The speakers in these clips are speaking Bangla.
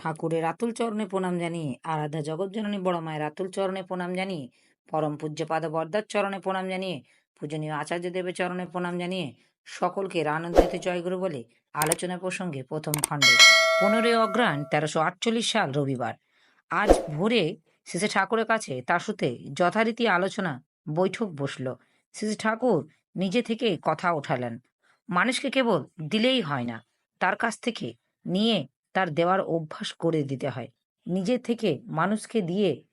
ঠাকুরের আতুল চরণে প্রণাম জানিয়ে, আরাধ্যা জগৎজননী বড় মায়ের আতুল চরণে প্রণাম জানিয়ে, পরম পূজ্যপাদ বরদার চরণে প্রণাম জানিয়ে, পূজনীয় আচার্য দেবের চরণে প্রণাম জানিয়ে, সকলকে আনন্দিত জয়গুরু বলে আলোচনা প্রসঙ্গে প্রথম খণ্ডে। পনেরোই অগ্রহায়ণ তেরোশো আটচল্লিশ সাল রবিবার। আজ ভোরে শ্রী ঠাকুরের কাছে তার সাথে যথারীতি আলোচনা, বৈঠক বসল। শ্রী ঠাকুর নিজে থেকে কথা ওঠালেন। মানুষকে কেবল দিলেই হয় না, তার কাছ থেকে নিয়ে তার দেওয়ার অভ্যাস করে দিতে হয়। নিজে থেকে মানুষকে দিয়ে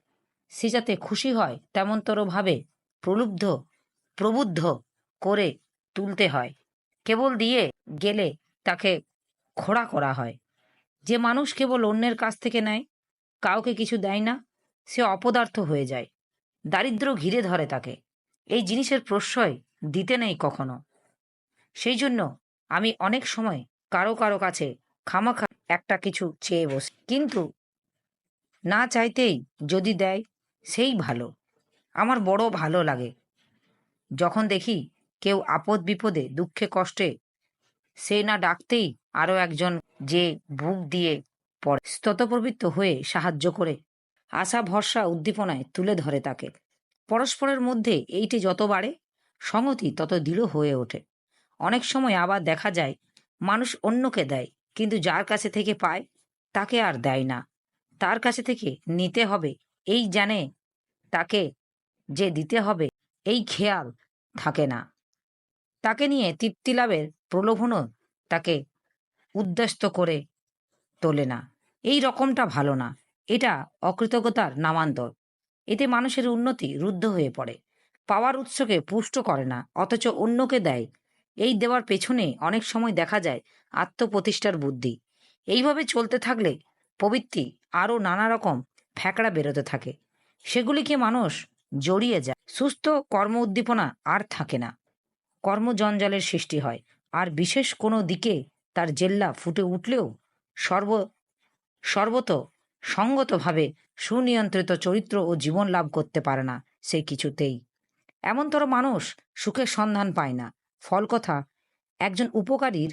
সে যাতে খুশি হয়, তেমনতরভাবে প্রলুব্ধ, প্রবুদ্ধ করে তুলতে হয়। কেবল দিয়ে গেলে তাকে খোড়া করা হয়। যে মানুষ কেবল অন্যের কাছ থেকে নেয়, কাউকে কিছু দেয় না, সে অপদার্থ হয়ে যায়। দারিদ্র ঘিরে ধরে তাকে। এই জিনিসের প্রশ্রয় দিতে নেই কখনো। সেই জন্য আমি অনেক সময় কারও কারও কাছে খামাখা একটা কিছু চেয়ে বসি। কিন্তু না চাইতেই যদি দেয়, সেই ভালো। আমার বড় ভালো লাগে। যখন দেখি কেউ আপদ বিপদে, দুঃখে, কষ্টে, সে না ডাকতেই আরও একজন যে বুক দিয়ে পড়ে। স্ততপ্রবৃত্ত হয়ে সাহায্য করে। আশা, ভরসা, উদ্দীপনায় তুলে ধরে তাকে। পরস্পরের মধ্যে এইটি যত বাড়ে সংগতি তত দৃঢ় হয়ে ওঠে। অনেক সময় আবার দেখা যায়, মানুষ অন্যকে দেয়। কিন্তু যার কাছে থেকে পায়, তাকে আর দেয় না। তার কাছে থেকে নিতে হবে, এই জানে তাকে যে দিতে হবে, এই খেয়াল থাকে না। তাকে নিয়ে তৃপ্তি লাভের প্রলোভনও তাকে উদ্যস্ত করে তোলে না। এই রকমটা ভালো না। এটা অকৃতজ্ঞতার নামান্তর। এতে মানুষের উন্নতি রুদ্ধ হয়ে পড়ে। পাওয়ার উৎসকে পুষ্ট করে না, অথচ অন্যকে দেয় এই দেওয়ার পেছনে অনেক সময় দেখা যায় আত্মপ্রতিষ্ঠার বুদ্ধি। এইভাবে চলতে থাকলে প্রবৃত্তি আরও নানা রকম ফ্যাকড়া বেরোতে থাকে। সেগুলিকে মানুষ জড়িয়ে যায়। সুস্থ কর্ম উদ্দীপনা আর থাকে না। কর্মজঞ্জালের সৃষ্টি হয়। আর বিশেষ কোনো দিকে তার জেল্লা ফুটে উঠলেও সর্ব, সর্বত সঙ্গতভাবে সুনিয়ন্ত্রিত চরিত্র ও জীবন লাভ করতে পারে না সে কিছুতেই। এমনতর মানুষ সুখের সন্ধান পায় না। ফল কথা, একজন উপকারীর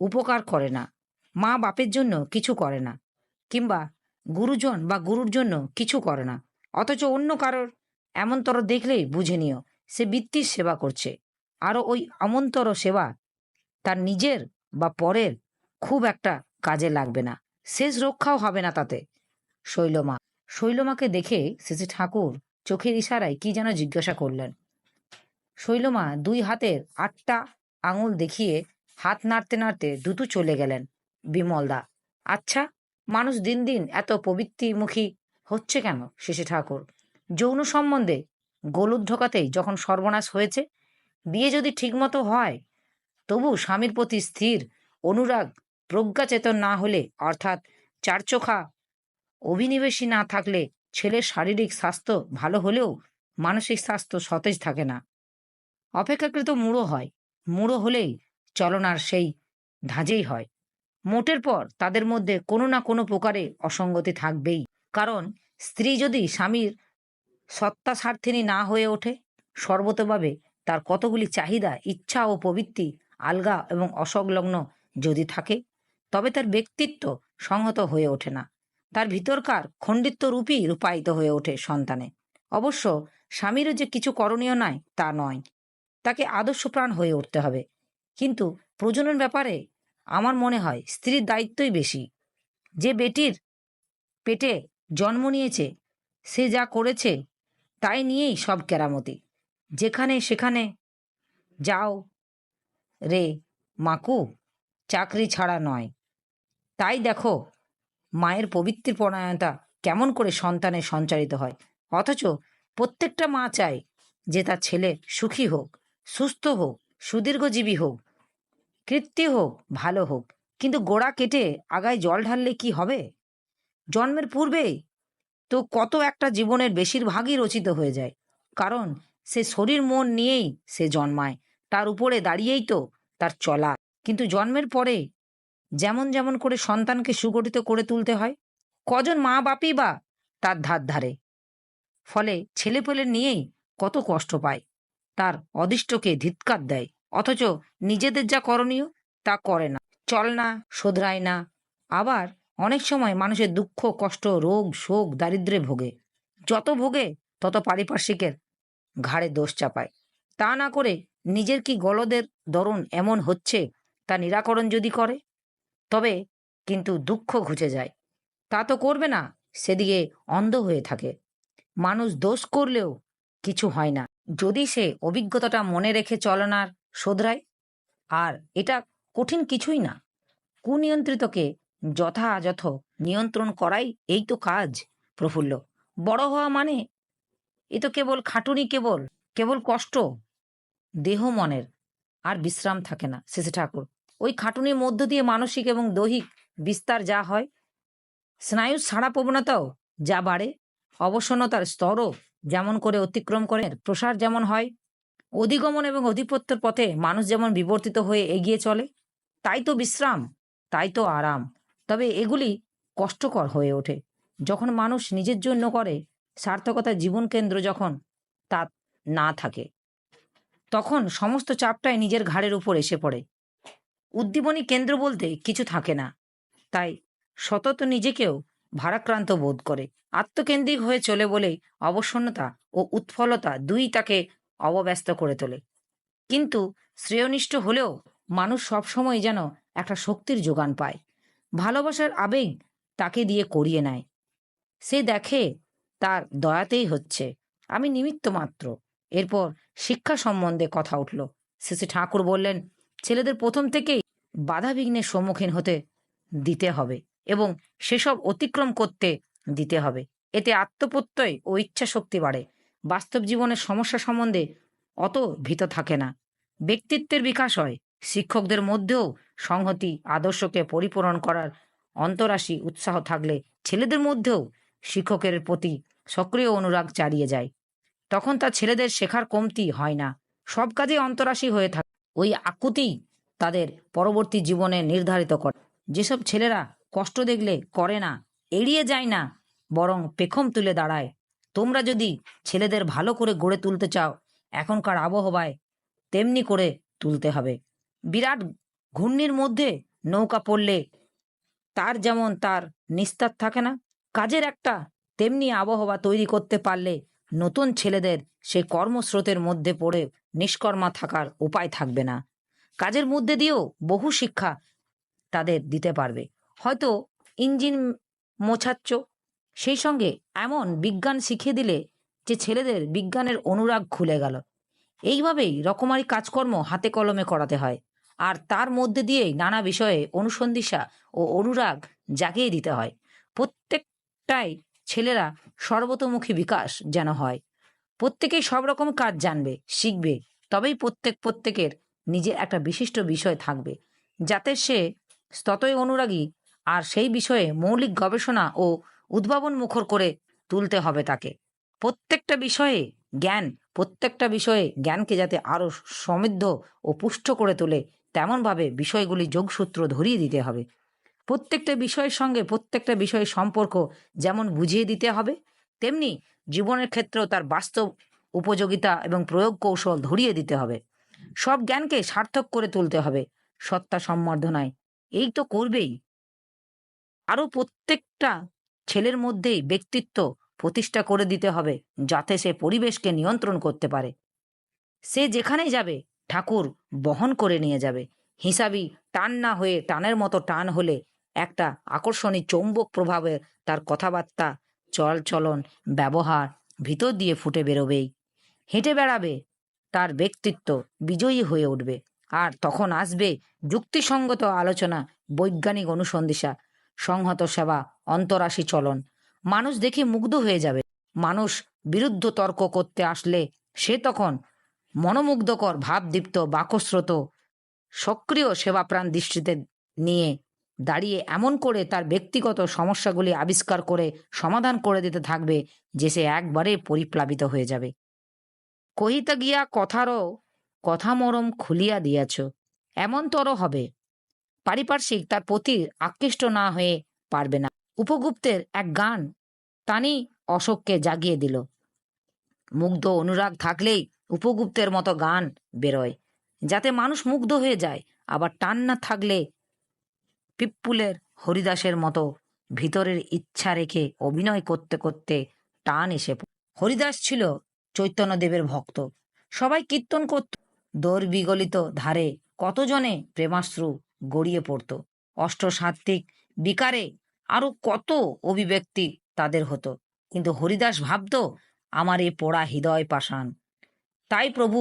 উপকার করে না। মা বাপের জন্য কিছু করে না, কিংবা গুরুজন বা গুরুর জন্য কিছু করে না। অথচ অন্য কারোর এমনতর দেখলেই বুঝে নিও, সে বৃত্তির সেবা করছে। আরও ওই অমন্তর সেবা তার নিজের বা পরের খুব একটা কাজে লাগবে না। শেষ রক্ষাও হবে না তাতে। শৈলমা, শৈলমাকে দেখে শেষে ঠাকুর চোখের ইশারায় কি যেন জিজ্ঞাসা করলেন। শৈলমা দুই হাতের আটটা আঙুল দেখিয়ে হাত নাড়তে নাড়তে দ্রুত চলে গেলেন। বিমলদা আচ্ছা মানুষ দিন দিন এত প্রবৃত্তিমুখী হচ্ছে কেন শেষে ঠাকুর? যৌন সম্বন্ধে গোলুদ ঢোকাতেই যখন সর্বনাশ হয়েছে, বিয়ে যদি ঠিকমতো হয়, তবু স্বামীর প্রতি স্থির অনুরাগ প্রজ্ঞাচেতন না হলে, অর্থাৎ চারচোখা অভিনিবেশী না থাকলে ছেলের শারীরিক স্বাস্থ্য ভালো হলেও মানসিক স্বাস্থ্য সতেজ থাকে না। অপেক্ষাকৃত মূঢ় হয়। মূঢ় হলেই চলনার সেই ধাঁজেই হয়। মোটের পর তাদের মধ্যে কোনো না কোনো প্রকারে অসঙ্গতি থাকবেই। কারণ স্ত্রী যদি স্বামীর সত্তা স্বার্থিনী না হয়ে ওঠে, সর্বতভাবে তার কতগুলি চাহিদা, ইচ্ছা ও প্রবৃত্তি আলগা এবং অসংলগ্ন যদি থাকে, তবে তার ব্যক্তিত্ব সংহত হয়ে ওঠে না। তার ভিতরকার খণ্ডিত্ব রূপই রূপায়িত হয়ে ওঠে সন্তানে। অবশ্য স্বামীরও যে কিছু করণীয় নয় তা নয়। তাকে আদর্শপ্রাণ হয়ে উঠতে হবে। কিন্তু প্রজনন ব্যাপারে আমার মনে হয় স্ত্রীর দায়িত্বই বেশি। যে বেটির পেটে জন্ম নিয়েছে, সে যা করেছে তাই নিয়েই সব কেরামতি। যেখানে সেখানে যাও রে মাকু, চাকরি ছাড়া নয়। তাই দেখো মায়ের পবিত্র পরায়ণতা কেমন করে সন্তানের সঞ্চারিত হয়। অথচ প্রত্যেকটা মা চায় যে তার ছেলে সুখী হোক। সুস্থ হোক, সুদীর্ঘজীবী হোক, কৃত্তি হোক, ভালো হোক। কিন্তু গোড়া কেটে আগায় জল ঢাললে কি হবে? জন্মের পূর্বেই তো কত একটা জীবনের বেশিরভাগই রচিত হয়ে যায়। কারণ সে শরীর মন নিয়েই সে জন্মায়। তার উপরে দাঁড়িয়েই তো তার চলা। কিন্তু জন্মের পরে যেমন যেমন করে সন্তানকে সুগঠিত করে তুলতে হয়, কজন মা বাপই বা তার ধার ধারে। ফলে ছেলেপেলে নিয়েই কত কষ্ট পায়। তার অদিষ্টকে ধিৎকার দেয়। অথচ নিজেদের যা করণীয়, তা করে না। চল না, শোধরায় না। আবার অনেক সময় মানুষের দুঃখ, কষ্ট, রোগ, শোক দারিদ্রে ভোগে। যত ভোগে, তত পারিপার্শ্বিকের ঘাড়ে দোষ চাপায়। তা না করে নিজের কি গলদের দরুন এমন হচ্ছে, তা নিরাকরণ যদি করে? তবে কিন্তু দুঃখ ঘুচে যায়। তা তো করবে না, সেদিকে অন্ধ হয়ে থাকে। মানুষ দোষ করলেও কিছু হয় না। যদি সে অভিজ্ঞতাটা মনে রেখে চলনার শোধরায়? আর এটা কঠিন কিছুই না। কুনিয়ন্ত্রিতকে যথাযথ নিয়ন্ত্রণ করাই এই তো কাজ, প্রফুল্ল। বড় হওয়া মানে? এ তো কেবল খাটুনি, কেবল কেবল কষ্ট। দেহ মনের আর বিশ্রাম থাকে না শেষে ঠাকুর। ওই খাটুনির মধ্য দিয়ে মানসিক এবং দৈহিক বিস্তার যা হয়। স্নায়ুর সাড়া প্রবণতাও যা বাড়ে, অবসন্নতার স্তরও যেমন করে অতিক্রম করে প্রসার যেমন হয়, অধিগমন এবং অধিপত্যের পথে মানুষ যেমন বিবর্তিত হয়ে এগিয়ে চলে, তাই তো বিশ্রাম, তাই তো আরাম। তবে এগুলি কষ্টকর হয়ে ওঠে। যখন মানুষ নিজের জন্য করে, সার্থকতা জীবন কেন্দ্র যখন তা না থাকে, তখন সমস্ত চাপটাই নিজের ঘাড়ের উপর এসে পড়ে। উদ্দীপনী কেন্দ্র বলতে কিছু থাকে না, তাই সতত নিজেকেও ভারাক্রান্ত বোধ করে। আত্মকেন্দ্রিক হয়ে চলে বলেই অবসন্নতা ও উৎফলতা দুই তাকে অবব্যস্ত করে তোলে। কিন্তু শ্রেয়নিষ্ঠ হলেও মানুষ সবসময় যেন একটা শক্তির যোগান পায়। ভালোবাসার আবেগ তাকে দিয়ে করিয়ে নেয়। সে দেখে তার দয়াতেই হচ্ছে। আমি নিমিত্ত মাত্র। এরপর শিক্ষা সম্বন্ধে কথা উঠল। শেষে ঠাকুর বললেন, ছেলেদের প্রথম থেকেই বাধা বিঘ্নের সম্মুখীন হতে দিতে হবে। এবং সেসব অতিক্রম করতে দিতে হবে। এতে আত্মপ্রত্যয় ও ইচ্ছা শক্তি বাড়ে। বাস্তব জীবনের সমস্যা সম্বন্ধে অত ভীত থাকে না। ব্যক্তিত্বের বিকাশ হয়। শিক্ষকদের মধ্যেও সংহতি, আদর্শকে পরিপূরণ করার অন্তরাশি উৎসাহ থাকলে ছেলেদের মধ্যেও শিক্ষকের প্রতি সক্রিয় অনুরাগ চালিয়ে যায়। তখন তার ছেলেদের শেখার কমতি হয় না। সব কাজে অন্তরাশী হয়ে থাকে। ওই আকুতি তাদের পরবর্তী জীবনে নির্ধারিত করে। যেসব ছেলেরা কষ্ট দেখলে করে না, এড়িয়ে যায় না, বরং পেখম তুলে দাঁড়ায়। তোমরা যদি ছেলেদের ভালো করে গড়ে তুলতে চাও, এখনকার আবহাওয়ায় তেমনি করে তুলতে হবে। বিরাট ঘূর্ণির মধ্যে নৌকা পড়লে তার যেমন তার নিস্তার থাকে না, কাজের একটা তেমনি আবহাওয়া তৈরি করতে পারলে নতুন ছেলেদের সে কর্মস্রোতের মধ্যে পড়ে নিষ্কর্মা থাকার উপায় থাকবে না। কাজের মধ্যে দিয়েও বহু শিক্ষা তাদের দিতে পারবে। হয়তো ইঞ্জিন মোছাচ্ছ। সেই সঙ্গে এমন বিজ্ঞান শিখিয়ে দিলে যে ছেলেদের বিজ্ঞানের অনুরাগ খুলে গেল। এইভাবেই রকমারি কাজকর্ম হাতে কলমে করাতে হয়। আর তার মধ্যে দিয়েই নানা বিষয়ে অনুসন্ধিসা ও অনুরাগ জাগিয়ে দিতে হয়। প্রত্যেকটাই ছেলেরা সর্বতোমুখী বিকাশ যেন হয়। প্রত্যেকেই সব রকম কাজ জানবে, শিখবে, তবেই প্রত্যেক প্রত্যেকের নিজের একটা বিশিষ্ট বিষয় থাকবে। যাতে সে ততই অনুরাগী আর সেই বিষয়ে মৌলিক গবেষণা ও উদ্ভাবন মুখর করে তুলতে হবে তাকে। প্রত্যেকটা বিষয়ে জ্ঞান, প্রত্যেকটা বিষয়ে জ্ঞানকে যাতে আরও সমৃদ্ধ ও পুষ্ট করে তোলে, তেমনভাবে বিষয়গুলি যোগসূত্র ধরিয়ে দিতে হবে। প্রত্যেকটা বিষয়ের সঙ্গে প্রত্যেকটা বিষয়ের সম্পর্ক যেমন বুঝিয়ে দিতে হবে, তেমনি জীবনের ক্ষেত্রেও তার বাস্তব উপযোগিতা এবং প্রয়োগ কৌশল ধরিয়ে দিতে হবে। সব জ্ঞানকে সার্থক করে তুলতে হবে, সত্তা সম্বর্ধনায়। এই তো করবেই। আরও প্রত্যেকটা ছেলের মধ্যেই ব্যক্তিত্ব প্রতিষ্ঠা করে দিতে হবে, যাতে সে পরিবেশকে নিয়ন্ত্রণ করতে পারে। সে যেখানেই যাবে, ঠাকুর বহন করে নিয়ে যাবে। হিসাবি টান না হয়ে টানের মতো টান হলে একটা আকর্ষণী চৌম্বক প্রভাবে তার কথাবার্তা চল চলন ব্যবহার ভিতর দিয়ে ফুটে বেরোবেই। হেঁটে বেড়াবে, তার ব্যক্তিত্ব বিজয়ী হয়ে উঠবে। আর তখন আসবে যুক্তিসঙ্গত আলোচনা, বৈজ্ঞানিক অনুসন্ধিসা সংহত সেবা, অন্তরাশি চলন। মানুষ দেখে মুগ্ধ হয়ে যাবে। মানুষ বিরুদ্ধ তর্ক করতে আসলে সে তখন মনোমুগ্ধকর, ভাবদীপ্ত, বাকস্রোত, সক্রিয় সেবাপ্রাণ দৃষ্টিতে নিয়ে দাঁড়িয়ে এমন করে তার ব্যক্তিগত সমস্যাগুলি আবিষ্কার করে সমাধান করে দিতে থাকবে যে সে একবারে পরিপ্লাবিত হয়ে যাবে। কহিতা গিয়া কথারও কথা মরম খুলিয়া দিয়াছ, এমন তর হবে। পারিপার্শ্বিক তার প্রতি আকৃষ্ট না হয়ে পারবে না। উপগুপ্তের এক গান টানি অশোককে জাগিয়ে দিল। মুগ্ধ অনুরাগ থাকলেই উপগুপ্তের মতো গান বেরোয়, যাতে মানুষ মুগ্ধ হয়ে যায়। আবার টান না থাকলে পিপ্পুলের, হরিদাসের মতো ভিতরের ইচ্ছা রেখে অভিনয় করতে করতে টান এসে হরিদাস ছিল চৈতন্যদেবের ভক্ত। সবাই কীর্তন করত। দোর বিগলিত ধারে কতজনে প্রেমাশ্রু গড়িয়ে পড়ত। অষ্টসাত্ত্বিক বিকারে আরও কত অভিব্যক্তি তাদের হতো। কিন্তু হরিদাস ভাবত, আমার এ পোড়া হৃদয় পাষাণ। তাই প্রভু,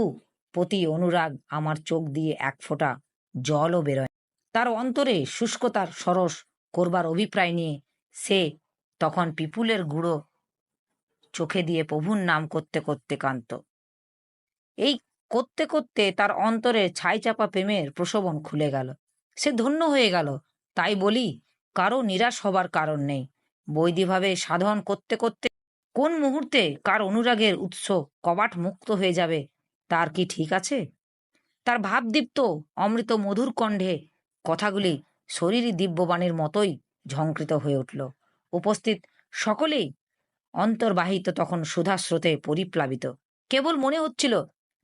প্রতি অনুরাগ আমার চোখ দিয়ে এক ফোঁটা জলও বেরোয় তার অন্তরে শুষ্কতার সরস করবার অভিপ্রায় নিয়ে সে তখন পিপুলের গুঁড়ো চোখে দিয়ে প্রভুর নাম করতে করতে কান্ত এই করতে করতে তার অন্তরে ছাই চাপা প্রেমের প্রসবন খুলে গেল। সে ধন্য হয়ে গেল। তাই বলি, কারও নিরাশ হবার কারণ নেই। বৈদিভাবে সাধন করতে করতে কোন মুহূর্তে কার অনুরাগের উৎস কবাট মুক্ত হয়ে যাবে, তার কি ঠিক আছে? তার ভাবদীপ্ত অমৃত মধুর কণ্ঠে কথাগুলি শরীরী দিব্যবাণীর মতোই ঝঙ্কৃত হয়ে উঠল। উপস্থিত সকলেই অন্তর্বাহিত তখন সুধাস্রোতে পরিপ্লাবিত। কেবল মনে হচ্ছিল,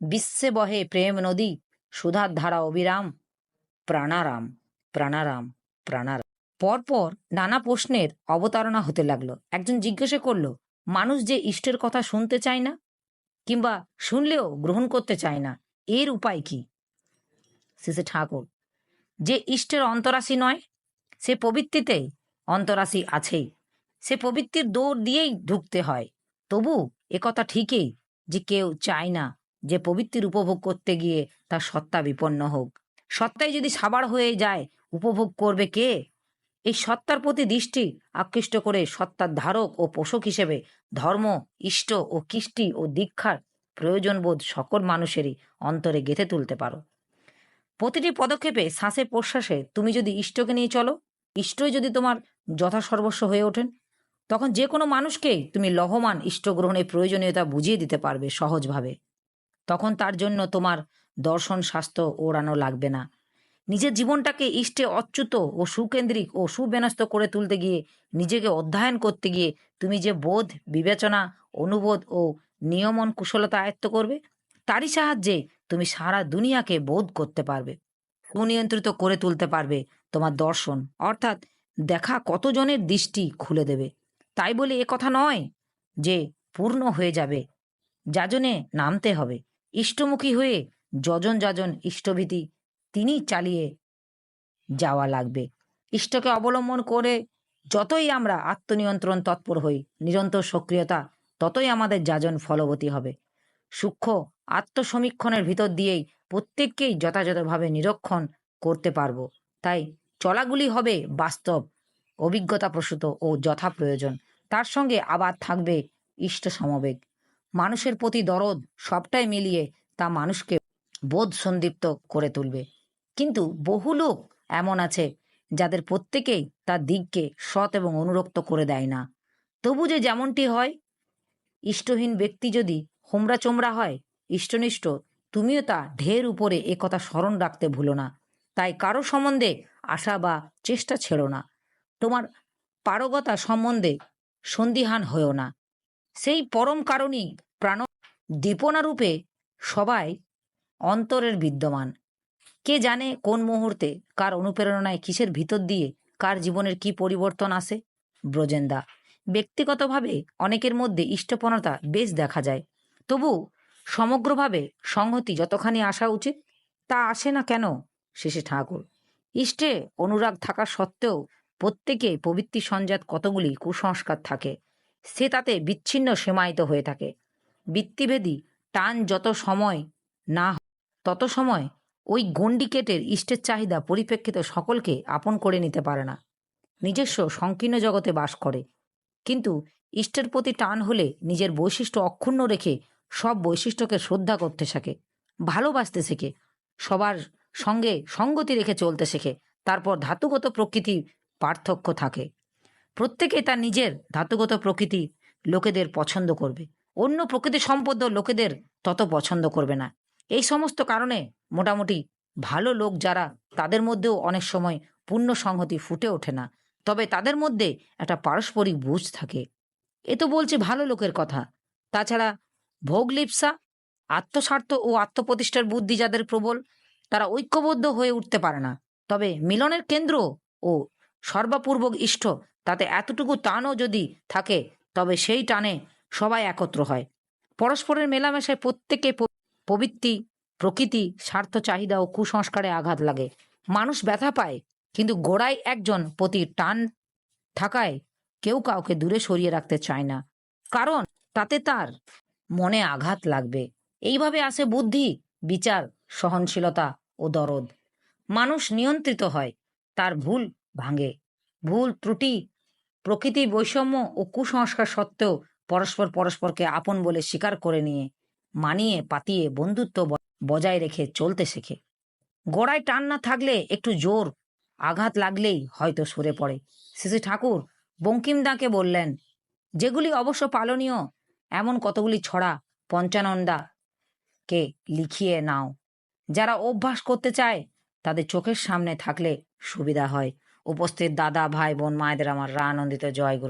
বিশ্বে বহে প্রেম নদী, সুধার ধারা অবিরাম। প্রাণারাম প্রাণারাম প্রাণারাম। পরপর নানা প্রশ্নের অবতারণা হতে লাগল। একজন জিজ্ঞাসা করল, মানুষ যে ইষ্টের কথা শুনতে চায় না, কিংবা শুনলেও গ্রহণ করতে চায় না, এর উপায় কি? শ্রী ঠাকুর, যে ইষ্টের অন্তরাশী নয়, সে প্রবৃত্তিতে অন্তরাশী আছেই। সে প্রবৃত্তির দৌড় দিয়েই ঢুকতে হয়। তবু একথা ঠিকই যে কেউ চায় না যে প্রবৃত্তির উপভোগ করতে গিয়ে তার সত্তা বিপন্ন হোক। সত্তাই যদি সাবার হয়ে যায়, উপভোগ করবে কে? এই সত্তার প্রতি দৃষ্টি আকৃষ্ট করে সত্তার ধারক ও পোষক হিসেবে ধর্ম, ইষ্ট ও কৃষ্টি ও দীক্ষার প্রয়োজনবোধ সকল মানুষেরই অন্তরে গেঁথে তুলতে পারো। প্রতিটি পদক্ষেপে শ্বাসে প্রশ্বাসে তুমি যদি ইষ্টকে নিয়ে চলো, ইষ্টই যদি তোমার যথাসর্বস্ব হয়ে ওঠেন, তখন যে কোনো মানুষকেই তুমি লহমান ইষ্ট গ্রহণের প্রয়োজনীয়তা বুঝিয়ে দিতে পারবে সহজভাবে। তখন তার জন্য তোমার দর্শন, স্বাস্থ্য ওড়ানো লাগবে না। নিজের জীবনটাকে ইষ্টে অচ্যুত ও সুকেন্দ্রিক ও সুবিন্যস্ত করে তুলতে গিয়ে, নিজেকে অধ্যয়ন করতে গিয়ে তুমি যে বোধ, বিবেচনা, অনুবোধ ও নিয়মন কুশলতা আয়ত্ত করবে, তারই সাহায্যে তুমি সারা দুনিয়াকে বোধ করতে পারবে। সুনিয়ন্ত্রিত করে তুলতে পারবে তোমার দর্শন, অর্থাৎ দেখা কতজনের দৃষ্টি খুলে দেবে। তাই বলে এ কথা নয় যে পূর্ণ হয়ে যাবে, যাজনে নামতে হবে। ইষ্টমুখী হয়ে যজন যাজন ইষ্টভীতি তিনি চালিয়ে যাওয়া লাগবে। ইষ্টকে অবলম্বন করে যতই আমরা আত্মনিয়ন্ত্রণ তৎপর হই, নিরন্তর সক্রিয়তা, ততই আমাদের যাজন ফলবতী হবে। সূক্ষ্ম আত্মসমীক্ষণের ভিতর দিয়েই প্রত্যেককেই যথাযথভাবে নিরীক্ষণ করতে পারব। তাই চলাগুলি হবে বাস্তব অভিজ্ঞতা প্রসূত ও যথা প্রয়োজন তার সঙ্গে আবার থাকবে ইষ্ট সমবেগ। মানুষের প্রতি দরদ সবটাই মিলিয়ে তা মানুষকে বোধ সন্দীপ্ত করে তুলবে। কিন্তু বহু লোক এমন আছে যাদের প্রত্যেকেই তার দিককে সৎ এবং অনুরক্ত করে দেয় না। তবু যে যেমনটি হয়, ইষ্টহীন ব্যক্তি যদি হোমরা চোমরা হয়, ইষ্টনিষ্ঠ, তুমিও তা ঢের উপরে এ কথা স্মরণ রাখতে ভুলো না। তাই কারও সম্বন্ধে আশা বা চেষ্টা ছেড়ো না। তোমার পারগতা সম্বন্ধে সন্দিহান হয়েও না। সেই পরম কারণই প্রাণ দীপনারূপে সবাই অন্তরের বিদ্যমান। কে জানে কোন মুহূর্তে কার অনুপ্রেরণায় কিসের ভিতর দিয়ে কার জীবনের কি পরিবর্তন আসে? ব্রজেন্দা, ব্যক্তিগতভাবে অনেকের মধ্যে ইষ্টপনতা বেশ দেখা যায়। তবু সমগ্রভাবে সংহতি যতখানি আসা উচিত, তা আসে না কেন? শেষে ঠাকুর, ইষ্টে অনুরাগ থাকা সত্ত্বেও প্রত্যেকে প্রবৃত্তি সঞ্জাত কতগুলি কুসংস্কার থাকে, সে তাতে বিচ্ছিন্ন সীমায়িত হয়ে থাকে। বৃত্তিভেদী টান যত সময় না তত সময় ওই গণ্ডিকেটের ইষ্টের চাহিদা পরিপ্রেক্ষিত সকলকে আপন করে নিতে পারে না। নিজস্ব সংকীর্ণ জগতে বাস করে। কিন্তু ইষ্টের প্রতি টান হলে নিজের বৈশিষ্ট্য অক্ষুণ্ণ রেখে সব বৈশিষ্ট্যকে শ্রদ্ধা করতে শেখে, ভালোবাসতে শেখে, সবার সঙ্গে সঙ্গতি রেখে চলতে শেখে, তারপর ধাতুগত প্রকৃতি পার্থক্য থাকে। প্রত্যেকে তার নিজের ধাতুগত প্রকৃতি লোকেদের পছন্দ করবে। অন্য প্রকৃতি সম্পদ লোকেদের তত পছন্দ করবে না। এই সমস্ত কারণে মোটামুটি ভালো লোক যারা, তাদের মধ্যেও অনেক সময় পূর্ণ সংহতি ফুটে ওঠে না। তবে তাদের মধ্যে একটা পারস্পরিক বুঝ থাকে। এ তো বলছে ভালো লোকের কথা। তাছাড়া ভোগলিপসা আত্মস্বার্থ ও আত্মপ্রতিষ্ঠার বুদ্ধি যাদের প্রবল, তারা ঐক্যবদ্ধ হয়ে উঠতে পারে না। তবে মিলনের কেন্দ্র ও সর্বাপূর্বক ইষ্ট, তাতে এতটুকু টানও যদি থাকে, তবে সেই টানে সবাই একত্র হয়। পরস্পরের মেলামেশায় প্রত্যেকে প্রবৃত্তি, প্রকৃতি, স্বার্থ, চাহিদা ও কুসংস্কারে আঘাত লাগে। মানুষ ব্যথা পায়, কিন্তু গোড়ায় একজন প্রতি টান থাকায় কেউ কাউকে দূরে সরিয়ে রাখতে চায় না। কারণ তাতে তার মনে আঘাত লাগবে। এইভাবে আসে বুদ্ধি, বিচার, সহনশীলতা ও দরদ। মানুষ নিয়ন্ত্রিত হয়, তার ভুল ভাঙে। ভুল, ত্রুটি, প্রকৃতি, বৈষম্য ও কুসংস্কার সত্ত্বেও পরস্পর পরস্পরকে আপন বলে স্বীকার করে নিয়ে মানিয়ে পাতিয়ে বন্ধুত্ব বজায় রেখে চলতে শেখে। গোড়ায় টান না থাকলে একটু জোর, আঘাত লাগলেই হয়তো সরে পড়ে। শ্রী ঠাকুর বঙ্কিমদাকে বললেন, যেগুলি অবশ্য পালনীয়, এমন কতগুলি ছড়া পঞ্চানন্দা কে লিখিয়ে নাও। যারা অভ্যাস করতে চায়, তাদের চোখের সামনে থাকলে সুবিধা হয়। উপস্থিত দাদা, ভাই, বোন, মায়েদের আমার আনন্দিত জয় গুরু